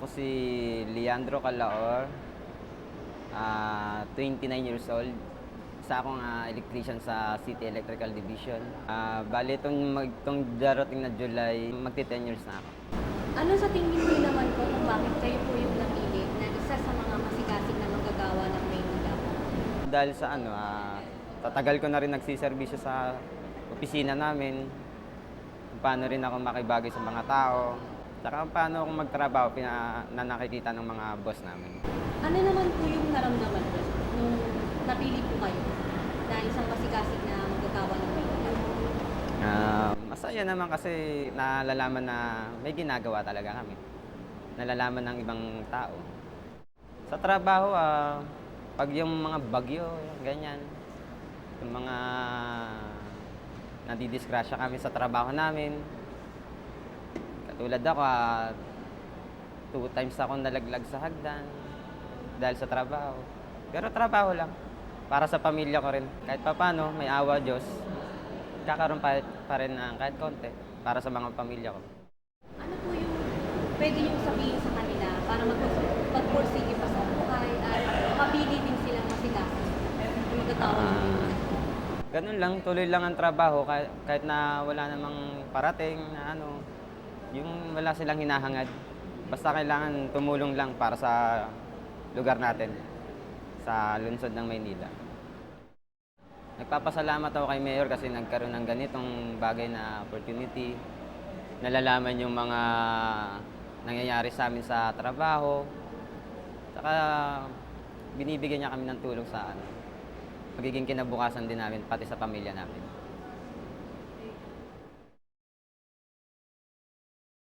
Ako si Leandro Calaor, ah, 29 years old. Isa akong ah, electrician sa City Electrical Division. Ah, bali, itong, mag, itong darating na July, magti 10 years na ako. Ano sa tingin niyo naman po kung bakit kayo po yung napili na isa sa mga masigasig na manggagawa ng Maynila po? Dahil sa ano, ah, tatagal ko na rin nagsiservisyo sa opisina namin. Paano rin ako makibagay sa mga tao. Tsaka kung paano ako magtrabaho pina, na nakikita ng mga boss namin. Ano naman po yung naramdaman po nung napili po kayo na isang masigasig na manggagawa ng? Ah, masaya naman kasi nalalaman na may ginagawa talaga kami. Nalalaman ng ibang tao. Sa trabaho, ah, pag yung mga bagyo, ganyan, yung mga nadidisgrasya kami sa trabaho namin. Katulad ako, ah, two times ako nalaglag sa hagdan dahil sa trabaho. Pero trabaho lang. Para sa pamilya ko rin. Kahit pa paano, may awa Diyos. Kakaroon pa, pa rin ng kahit konti para sa mga pamilya ko. Ano po yung pwede yung sabihin sa kanila para mag- magpursige pa sa buhay at mapili din silang masigasig ng Ah, ganun lang, tuloy lang ang trabaho kahit, kahit na wala namang parating na ano, yung wala silang hinahangad. Basta kailangan tumulong lang para sa lugar natin, sa lungsod ng Maynila. Nagpapasalamat ako kay Mayor kasi nagkaroon ng ganitong bagay na opportunity. Nalalaman yung mga nangyayari sa amin sa trabaho. Saka binibigyan niya kami ng tulong sa ano, magiging kinabukasan din namin pati sa pamilya namin.